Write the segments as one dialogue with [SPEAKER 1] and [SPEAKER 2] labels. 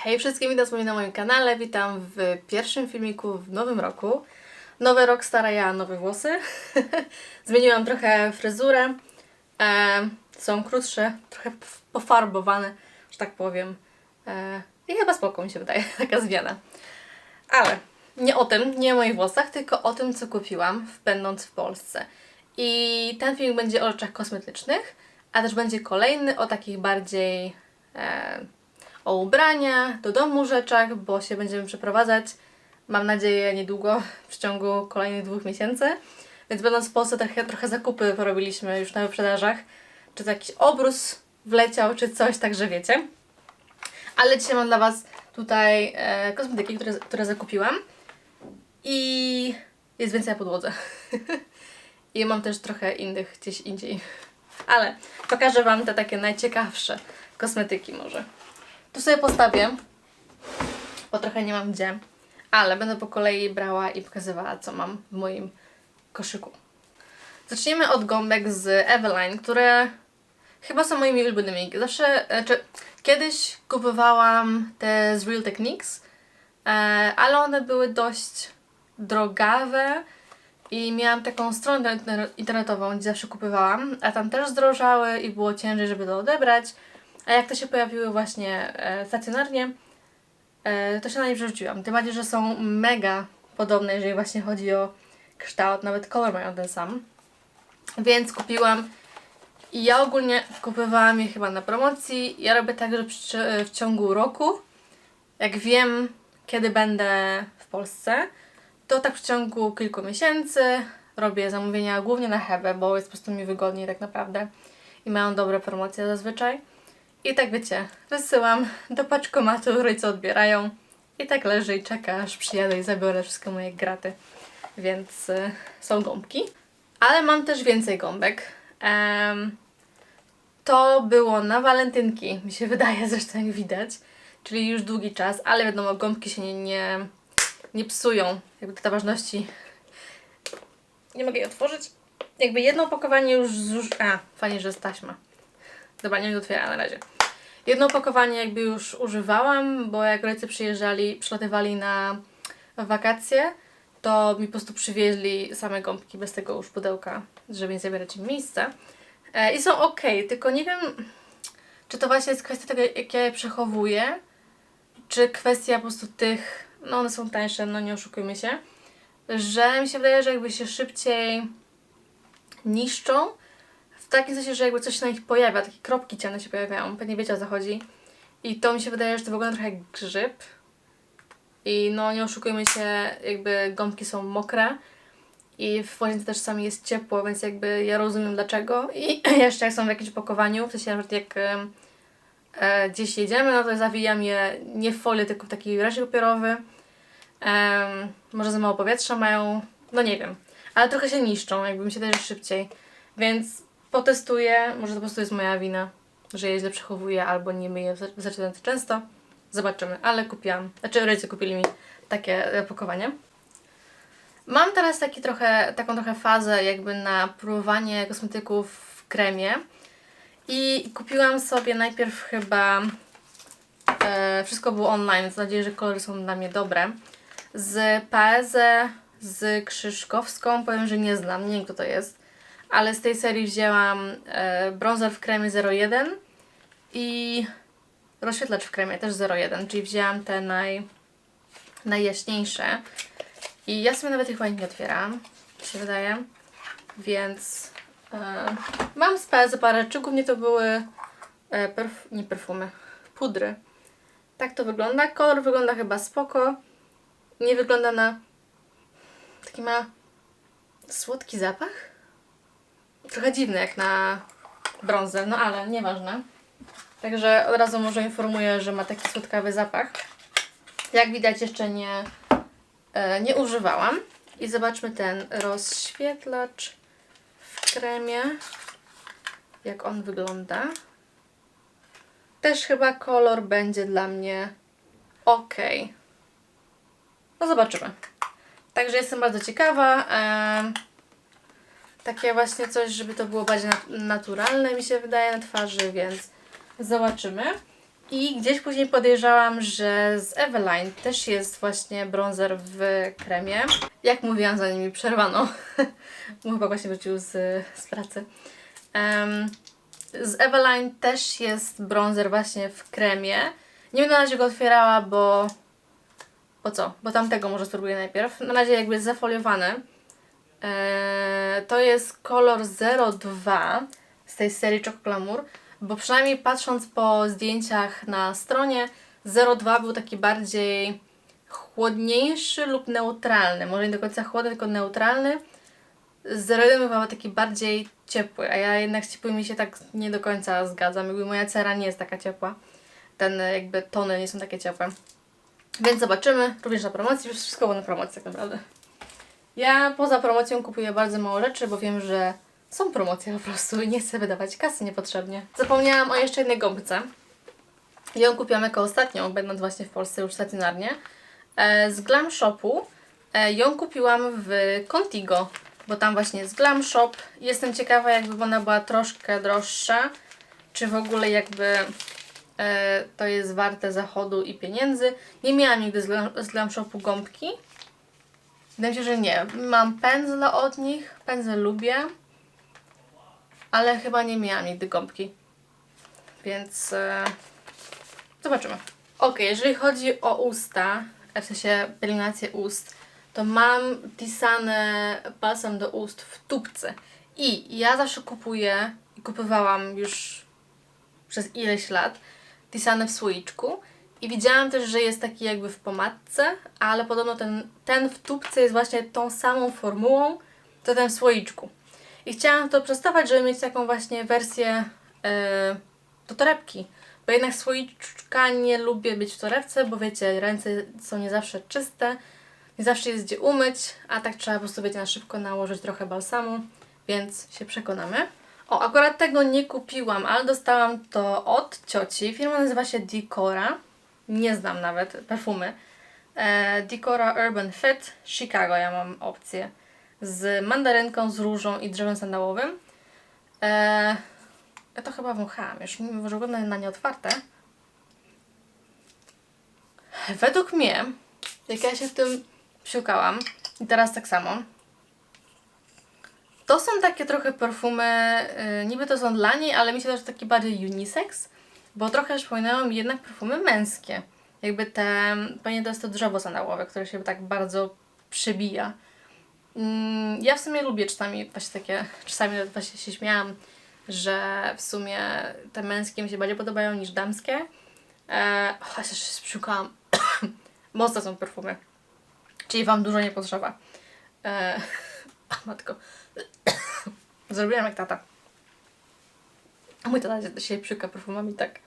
[SPEAKER 1] Hej wszystkim, witam was na moim kanale. Witam w pierwszym filmiku w nowym roku. Nowy rok, stara ja, nowe włosy. Zmieniłam trochę fryzurę. E, są krótsze, trochę pofarbowane, że tak powiem. E, I chyba spoko mi się wydaje taka zmiana. Ale nie o tym, nie o moich włosach, tylko o tym, co kupiłam będąc w Polsce. I ten film będzie o rzeczach kosmetycznych, a też będzie kolejny o takich bardziej e, o ubrania, do domu rzeczach, bo się będziemy przeprowadzać. Mam nadzieję niedługo, w ciągu kolejnych dwóch miesięcy. Więc będąc w Polsce trochę, trochę zakupy porobiliśmy już na wyprzedażach. Czy to jakiś obrus wleciał, czy coś, także wiecie. Ale dzisiaj mam dla Was tutaj e, kosmetyki, które, które zakupiłam. I jest więcej na podłodze. I mam też trochę innych gdzieś indziej. Ale pokażę Wam te takie najciekawsze kosmetyki może. Tu sobie postawię, bo trochę nie mam gdzie. Ale będę po kolei brała i pokazywała, co mam w moim koszyku. Zaczniemy od gąbek z Eveline, które chyba są moimi ulubionymi. Zawsze, znaczy, kiedyś kupowałam te z Real Techniques, e, ale one były dość drogawe i miałam taką stronę inter- internetową, gdzie zawsze kupowałam, a tam też zdrożały i było ciężej, żeby to odebrać. A jak to się pojawiły właśnie e, stacjonarnie, e, to się na nie przerzuciłam. Tym bardziej, że są mega podobne, jeżeli właśnie chodzi o kształt, nawet kolor mają ten sam. Więc kupiłam i ja ogólnie kupowałam je chyba na promocji. Ja robię tak, że w ciągu roku, jak wiem, kiedy będę w Polsce, to tak w ciągu kilku miesięcy robię zamówienia głównie na Hebę, bo jest po prostu mi wygodniej tak naprawdę i mają dobre promocje zazwyczaj. I tak wiecie, wysyłam do paczkomatu, rodzice odbierają i tak leży i czeka, aż przyjadę i zabiorę wszystkie moje graty. Więc y, są gąbki. Ale mam też więcej gąbek. To było na walentynki, mi się wydaje, zresztą jak widać. Czyli już długi czas, ale wiadomo, gąbki się nie, nie, nie psują. Jakby data ważności. Nie mogę jej otworzyć. Jakby jedno opakowanie już zuż... A, fajnie, że jest taśma. Dobra, nie będę otwierała na razie. Jedno opakowanie jakby już używałam, bo jak rodzice przyjeżdżali, przylatywali na wakacje, to mi po prostu przywieźli same gąbki bez tego już pudełka, żeby nie zabierać im miejsca. E, I są ok, tylko nie wiem, czy to właśnie jest kwestia tego, jak ja je przechowuję, czy kwestia po prostu tych, no one są tańsze, no nie oszukujmy się, że mi się wydaje, że jakby się szybciej niszczą, w takim sensie, że jakby coś się na nich pojawia, takie kropki ciemne się pojawiają, pewnie wiecie o co chodzi. I to mi się wydaje, że to wygląda trochę jak grzyb. I no nie oszukujmy się, jakby gąbki są mokre i w łazience też czasami jest ciepło, więc jakby ja rozumiem dlaczego. I jeszcze jak są w jakimś opakowaniu, w sensie nawet jak em, e, gdzieś jedziemy, no to zawijam je nie w folię, tylko w taki reszek papierowy. Em, może za mało powietrza mają, no nie wiem. Ale trochę się niszczą, jakby mi się że szybciej. Więc potestuję, może to po prostu jest moja wina, że je źle przechowuję albo nie myję wystarczająco często. Zobaczymy, ale kupiłam, znaczy rodzice kupili mi takie opakowanie. Mam teraz taki trochę, taką trochę fazę jakby na próbowanie kosmetyków w kremie i kupiłam sobie najpierw chyba e, wszystko było online, mam nadzieję, że kolory są dla mnie dobre. Z Paeze, z Krzyżkowską, powiem, że nie znam, nie wiem kto to jest, ale z tej serii wzięłam e, bronzer w kremie 01 i rozświetlacz w kremie też 01, czyli wzięłam te naj, najjaśniejsze. I ja sobie nawet ich chyba nie otwieram, się wydaje. Więc e, mam PZ parę rzeczy, głównie to były e, perf nie perfumy, pudry. Tak to wygląda. Kolor wygląda chyba spoko. Nie wygląda na... Taki ma słodki zapach. Trochę dziwny jak na brązer, no ale nieważne. Także od razu może informuję, że ma taki słodkawy zapach. Jak widać jeszcze nie, e, nie używałam. I zobaczmy ten rozświetlacz w kremie. Jak on wygląda. Też chyba kolor będzie dla mnie ok. No zobaczymy. Także jestem bardzo ciekawa. Takie właśnie coś, żeby to było bardziej nat- naturalne mi się wydaje na twarzy, więc zobaczymy. I gdzieś później podejrzałam, że z Eveline też jest właśnie bronzer w kremie. Jak mówiłam, zanim mi przerwano. Mój chyba właśnie wrócił z, z pracy. Em, z Eveline też jest bronzer właśnie w kremie. Nie będę na razie go otwierała, bo... Po co? Bo tamtego może spróbuję najpierw. Na razie jakby jest zafoliowany. Eee, to jest kolor 02 z tej serii Choco Glamour, bo przynajmniej patrząc po zdjęciach na stronie 02 był taki bardziej chłodniejszy lub neutralny. Może nie do końca chłodny, tylko neutralny. 01 był taki bardziej ciepły, a ja jednak z ciepłymi się tak nie do końca zgadzam. Jakby moja cera nie jest taka ciepła. Ten jakby tony nie są takie ciepłe. Więc zobaczymy. Również na promocji. Wszystko było na promocji tak naprawdę. Ja poza promocją kupuję bardzo mało rzeczy, bo wiem, że są promocje po prostu i nie chcę wydawać kasy niepotrzebnie. Zapomniałam o jeszcze jednej gąbce. Ją kupiłam jako ostatnią, będąc właśnie w Polsce już stacjonarnie. E, z Glam Shopu. E, ją kupiłam w Contigo, bo tam właśnie jest Glam Shop. Jestem ciekawa, jakby ona była troszkę droższa, czy w ogóle jakby e, to jest warte zachodu i pieniędzy. Nie miałam nigdy z Glam, z Glam Shopu gąbki. Wydaje mi się, że nie. Mam pędzle od nich, pędzle lubię, ale chyba nie miałam nigdy gąbki. Więc e, zobaczymy. Ok, jeżeli chodzi o usta, w sensie pielęgnację ust, to mam Tisane balsam do ust w tubce. I ja zawsze kupuję, i kupowałam już przez ileś lat, Tisane w słoiczku. I widziałam też, że jest taki jakby w pomadce, ale podobno ten, ten w tubce jest właśnie tą samą formułą, co ten w słoiczku. I chciałam to przetestować, żeby mieć taką właśnie wersję yy, do torebki. Bo jednak słoiczka nie lubię być w torebce, bo wiecie, ręce są nie zawsze czyste, nie zawsze jest gdzie umyć, a tak trzeba po prostu wiecie, na szybko nałożyć trochę balsamu, więc się przekonamy. O, akurat tego nie kupiłam, ale dostałam to od cioci. Firma nazywa się Decora. Nie znam nawet perfumy. E, Urban Fit Chicago ja mam opcję. Z mandarynką, z różą i drzewem sandałowym. E, ja to chyba wąchałam już, mimo że wygląda na nie otwarte. Według mnie, jak ja się w tym psiukałam, i teraz tak samo, to są takie trochę perfumy, y, niby to są dla niej, ale mi się też takie bardziej unisex, bo trochę przypominają mi jednak perfumy męskie. Jakby te, pewnie to jest to drzewo sandałowe, które się tak bardzo przebija. Mm, Ja w sumie lubię czasami właśnie takie, czasami właśnie się śmiałam, że w sumie te męskie mi się bardziej podobają niż damskie. E, chociaż się sprzukałam. Mocne są perfumy. Czyli Wam dużo nie potrzeba. E, a matko. Zrobiłam jak tata. Mój tata się- się perfumami tak.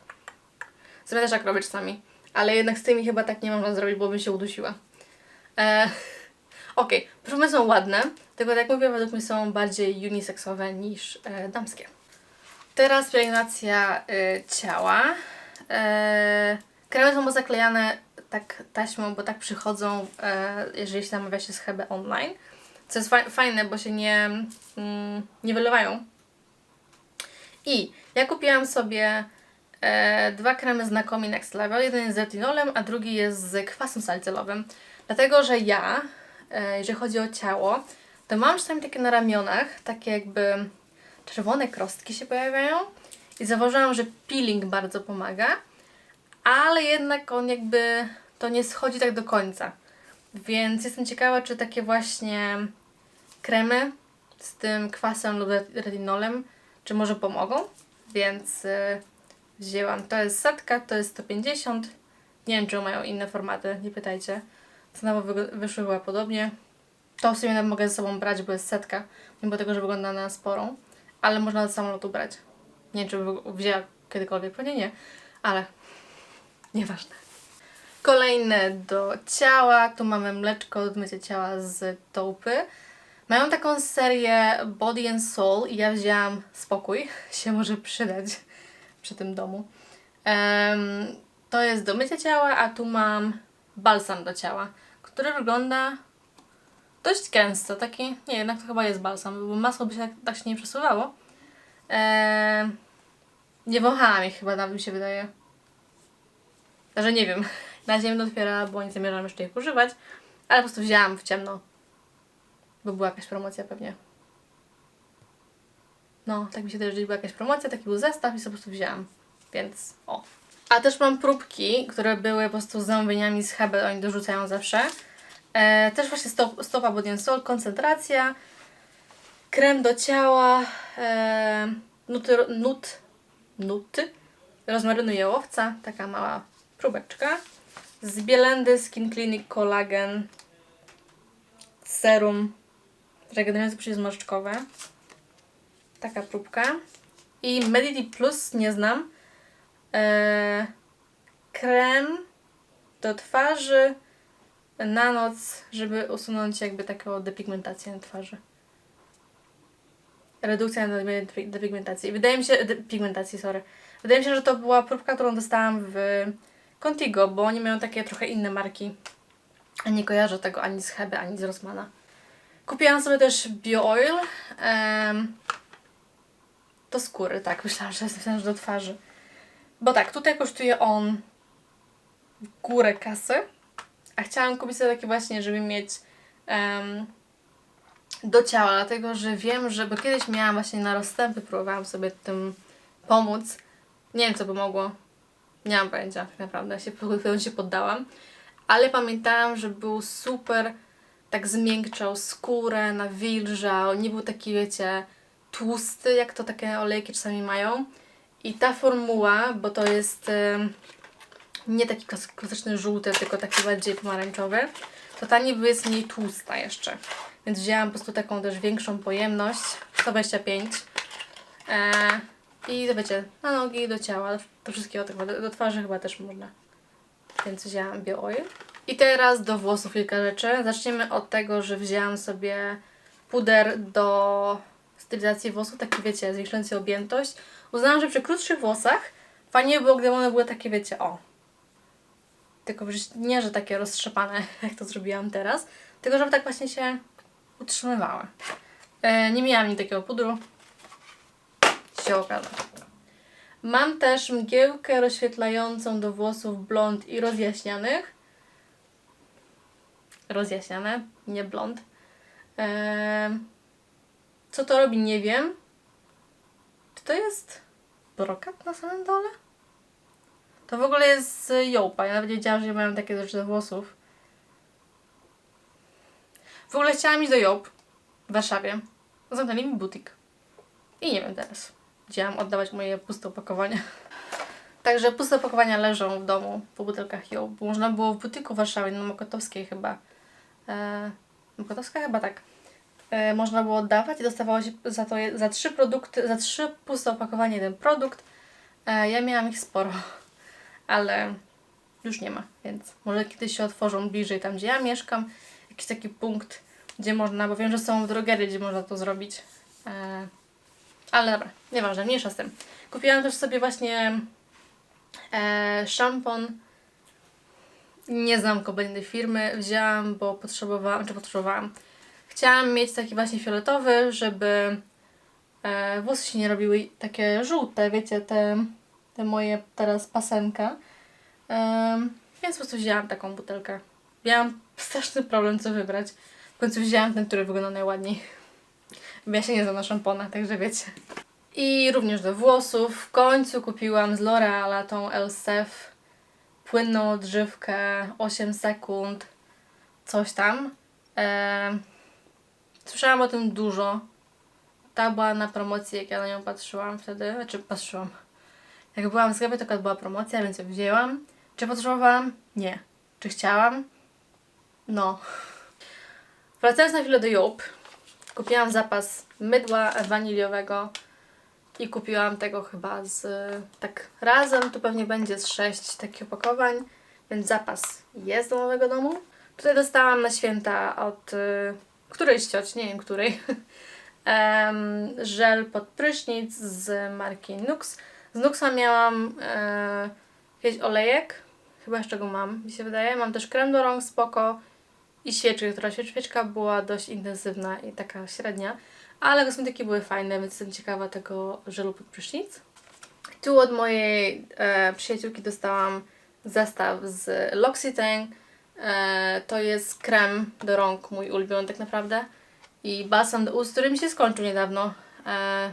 [SPEAKER 1] Sobie też tak robię czasami. Ale jednak z tymi chyba tak nie można zrobić, bo bym się udusiła. E, Okej, perfumy są ładne, tylko tak jak mówię, według mnie są bardziej unisexowe niż e, damskie. Teraz pielęgnacja y, ciała. E, kremy są zaklejane tak taśmą, bo tak przychodzą, e, jeżeli się zamawia się z Hebe online. Co jest fa- fajne, bo się nie, mm, nie wylewają. I ja kupiłam sobie e, dwa kremy z Next Level. Jeden jest z retinolem, a drugi jest z kwasem salicylowym. Dlatego, że ja, e, jeżeli chodzi o ciało, to mam czasami takie na ramionach, takie jakby czerwone krostki się pojawiają. I zauważyłam, że peeling bardzo pomaga, ale jednak on jakby to nie schodzi tak do końca. Więc jestem ciekawa, czy takie właśnie kremy z tym kwasem lub retinolem, czy może pomogą. Więc y, wzięłam. To jest setka, to jest 150. Nie wiem, czy mają inne formaty, nie pytajcie. Wyg- wyszły chyba podobnie. To w sumie nawet mogę ze sobą brać, bo jest setka, mimo tego, że wygląda na sporą. Ale można z samolotu brać. Nie wiem, czy by wzięła kiedykolwiek, pewnie nie, ale nieważne. Kolejne do ciała. Tu mamy mleczko do mycia ciała z taupy. Mają taką serię Body and Soul i ja wzięłam spokój. Się może przydać przy tym domu. Em, to jest do mycia ciała, a tu mam balsam do ciała, który wygląda dość gęsto. Taki, nie, jednak to chyba jest balsam, bo masło by się tak, tak się nie przesuwało. Nie wąchałam ich chyba, nawet mi się wydaje. Że nie wiem, na razie będę otwierała, bo nie zamierzam jeszcze ich używać, ale po prostu wzięłam w ciemno, bo była jakaś promocja pewnie. No, tak mi się też, była jakaś promocja, taki był zestaw i sobie po prostu wzięłam, więc o. A też mam próbki, które były po prostu zamówieniami z Hebel, oni dorzucają zawsze. E, też właśnie stop, stopa body and soul, koncentracja, krem do ciała, e, nuty, nut, nuty, rozmarynu jałowca, taka mała próbeczka. Z Bielendy Skin Clinic Collagen serum regenerujące przezmarszczkowe. Taka próbka. I Medity Plus nie znam. Eee, krem do twarzy na noc, żeby usunąć jakby taką depigmentację na twarzy. Redukcja na depi- depigmentacji. Wydaje mi się, depigmentacji, sorry. Wydaje mi się, że to była próbka, którą dostałam w Contigo, bo oni mają takie trochę inne marki. Nie kojarzę tego ani z Hebe, ani z Rossmana. Kupiłam sobie też Bio Oil. em, do skóry, tak. Myślałam, że jest napisane, że do twarzy. Bo tak, tutaj kosztuje on górę kasy. A chciałam kupić sobie takie właśnie, żeby mieć em, do ciała, dlatego że wiem, że bo kiedyś miałam właśnie na rozstępy, próbowałam sobie tym pomóc. Nie wiem, co pomogło. Nie mam pojęcia, tak naprawdę. Się, pewnie się poddałam. Ale pamiętałam, że był super, tak zmiękczał skórę, nawilżał. Nie był taki, wiecie, tłusty, jak to takie olejki czasami mają. I ta formuła, bo to jest nie taki klas- klasyczny żółty, tylko taki bardziej pomarańczowy, to ta niby jest mniej tłusta jeszcze. Więc wzięłam po prostu taką też większą pojemność, 125. E, I to wiecie, na nogi, do ciała, do wszystkiego, tego, do, do twarzy chyba też można. Więc wzięłam Bio Oil. I teraz do włosów kilka rzeczy. Zaczniemy od tego, że wzięłam sobie puder do stylizacji włosów, taki wiecie, zwiększający objętość. Uznałam, że przy krótszych włosach fajnie by było, gdyby one były takie, wiecie, o. Tylko nie, że takie roztrzepane, jak to zrobiłam teraz, tylko żeby tak właśnie się utrzymywały. E, nie miałam nic takiego pudru. Się okaże. Mam też mgiełkę rozświetlającą do włosów blond i rozjaśnianych. Rozjaśniane, nie blond. Em, co to robi, nie wiem. Czy to jest brokat na samym dole? To w ogóle jest z Jołpa. Ja nawet wiedziałam, że mają takie rzeczy do włosów. W ogóle chciałam iść do Jołp w Warszawie. Zamknęli mi butik. I nie wiem teraz, gdzie oddawać moje puste opakowania. Także puste opakowania leżą w domu po butelkach Jołp. Można było w butiku w Warszawie, na Mokotowskiej chyba. E, Mokotowska chyba tak. E, można było oddawać i dostawało się za to za trzy produkty, za trzy puste opakowania jeden produkt. E, ja miałam ich sporo, ale już nie ma, więc może kiedyś się otworzą bliżej tam, gdzie ja mieszkam, jakiś taki punkt, gdzie można, bo wiem, że są drogerie, gdzie można to zrobić. E, ale dobra, nieważne, mniejsza z tym. Kupiłam też sobie właśnie e, szampon. Nie znam kolejnej firmy. Wzięłam, bo potrzebowałam, czy potrzebowałam. Chciałam mieć taki właśnie fioletowy, żeby e, włosy się nie robiły takie żółte, wiecie, te, te moje teraz pasemka. Em, więc po prostu wzięłam taką butelkę. Miałam straszny problem, co wybrać. W końcu wzięłam ten, który wygląda najładniej. Ja się nie znam na także wiecie. I również do włosów. W końcu kupiłam z L'Oreala tą Elsef płynną odżywkę 8 sekund, coś tam. Em, słyszałam o tym dużo. Ta była na promocji, jak ja na nią patrzyłam wtedy. Znaczy, patrzyłam. Jak byłam w sklepie, to była promocja, więc ją wzięłam. Czy potrzebowałam? Nie. Czy chciałam? No. Wracając na chwilę do Joop, kupiłam zapas mydła waniliowego i kupiłam tego chyba z tak razem, tu pewnie będzie z sześć takich opakowań, więc zapas jest do nowego domu. Tutaj dostałam na święta od y, którejś cioci, nie wiem której, em, żel pod prysznic z marki Nux. Z Nuxa miałam e, jakiś olejek, chyba jeszcze go mam, mi się wydaje. Mam też krem do rąk, spoko i świeczkę, która świeczka była dość intensywna i taka średnia, ale kosmetyki były fajne, więc jestem ciekawa tego żelu pod prysznic. Tu od mojej e, przyjaciółki dostałam zestaw z L'Occitane. E, to jest krem do rąk, mój ulubiony tak naprawdę. I balsam do ust, który mi się skończył niedawno. E,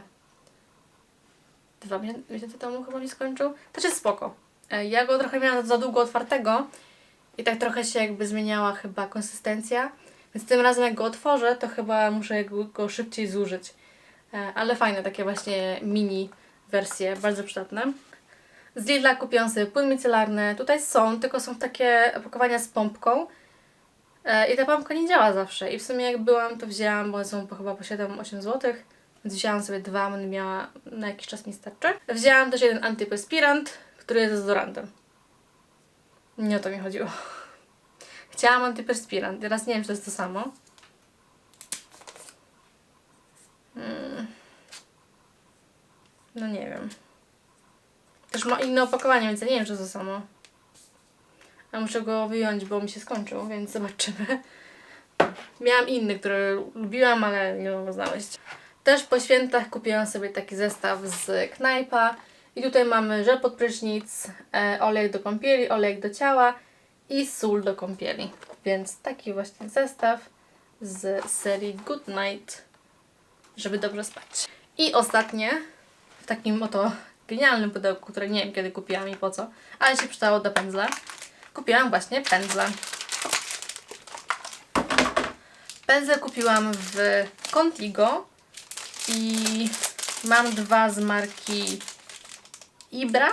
[SPEAKER 1] dwa miesią- miesiące temu chyba mi skończył. Też jest spoko. E, ja go trochę miałam za długo otwartego i tak trochę się jakby zmieniała chyba konsystencja. Więc tym razem jak go otworzę, to chyba muszę go- szybciej zużyć. Ale fajne takie właśnie mini wersje, bardzo przydatne. Z Lidla kupiłam sobie płyn micelarny. Tutaj są, tylko są takie opakowania z pompką. E, I ta pompka nie działa zawsze. I w sumie jak byłam, to wzięłam, bo są po, chyba po 7-8 zł. Więc wzięłam sobie dwa, będę miała na jakiś czas mi starczy. Wzięłam też jeden antyperspirant, który jest dezodorantem. Nie o to mi chodziło. Chciałam antyperspirant. Teraz nie wiem, czy to jest to samo. Mm. No nie wiem. Też ma inne opakowanie, więc ja nie wiem, czy to samo. A muszę go wyjąć, bo mi się skończył, więc zobaczymy. Miałam inny, który lubiłam, ale nie mogłam znaleźć. Też po świętach kupiłam sobie taki zestaw z knajpa. I tutaj mamy żel pod prysznic, e, olej do kąpieli, olej do ciała i sól do kąpieli. Więc taki właśnie zestaw z serii Good Night, żeby dobrze spać. I ostatnie, w takim oto genialnym pudełku, które nie wiem kiedy kupiłam i po co, ale się przydało do pędzla. Kupiłam właśnie pędzle. Pędzle kupiłam w Contigo i mam dwa z marki Ibra.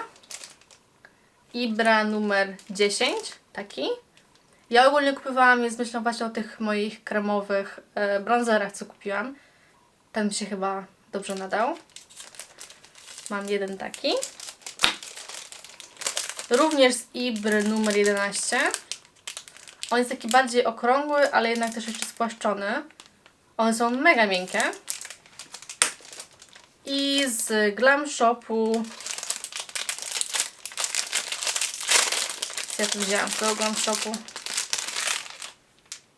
[SPEAKER 1] Ibra numer 10, taki. Ja ogólnie kupowałam je z myślą właśnie o tych moich kremowych e, bronzerach, co kupiłam. Ten mi się chyba dobrze nadał. Mam jeden taki. Również z Ibry numer 11. On jest taki bardziej okrągły, ale jednak też jeszcze spłaszczony. One są mega miękkie. I z Glam Shopu. Ja tu wzięłam z tego Glam Shopu?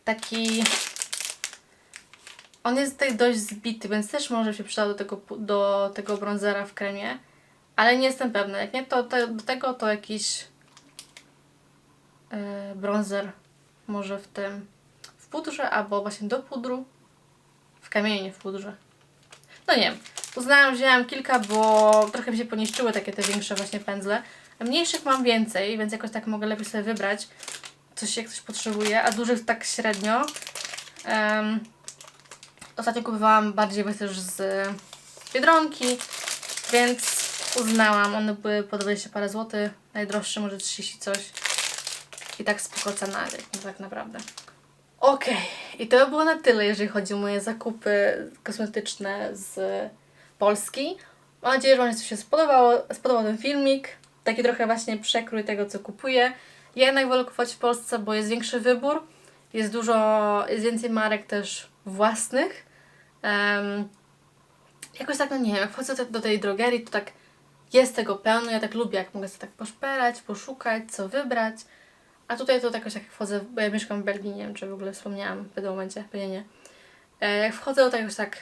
[SPEAKER 1] Taki. On jest tutaj dość zbity, więc też może się przydać do tego, do tego bronzera w kremie. Ale nie jestem pewna. Jak nie, to, to do tego to jakiś e, bronzer może w tym w pudrze albo właśnie do pudru. W kamieniu, nie w pudrze. No nie wiem. Uznałam, wzięłam kilka, bo trochę mi się poniszczyły takie te większe właśnie pędzle. Mniejszych mam więcej, więc jakoś tak mogę lepiej sobie wybrać. Coś jak ktoś potrzebuje, a dużych tak średnio. Em, ostatnio kupowałam bardziej właśnie też z Biedronki, więc uznałam, one były po 20 parę złotych, najdroższe może 30 coś. I tak spoko cena, jak- tak naprawdę. Okej, i to by było na tyle, jeżeli chodzi o moje zakupy kosmetyczne z Polski. Mam nadzieję, że Wam się spodobało, spodobał ten filmik. Taki trochę właśnie przekrój tego, co kupuję. Ja jednak wolę kupować w Polsce, bo jest większy wybór. Jest dużo, jest więcej marek też własnych. Em, jakoś tak, no nie wiem, jak wchodzę do tej drogerii, to tak jest tego pełno. Ja tak lubię, jak mogę sobie tak poszperać, poszukać, co wybrać. A tutaj to tak jakoś jak wchodzę, bo ja mieszkam w Belgii, nie wiem czy w ogóle wspomniałam w tym momencie, pewnie nie. E, jak wchodzę, to tak jakoś tak,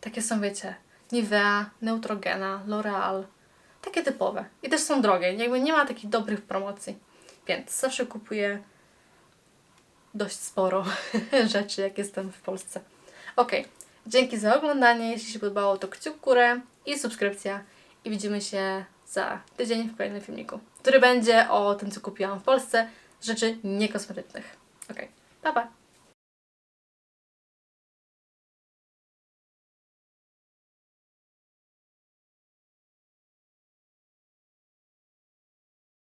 [SPEAKER 1] takie są wiecie, Nivea, Neutrogena, L'Oreal, takie typowe. I też są drogie, jakby nie ma takich dobrych promocji. Więc zawsze kupuję dość sporo rzeczy, jak jestem w Polsce. Ok, dzięki za oglądanie. Jeśli się podobało, to kciuk w górę i subskrypcja. I widzimy się za tydzień w kolejnym filmiku, który będzie o tym, co kupiłam w Polsce, rzeczy niekosmetycznych. Ok, pa pa!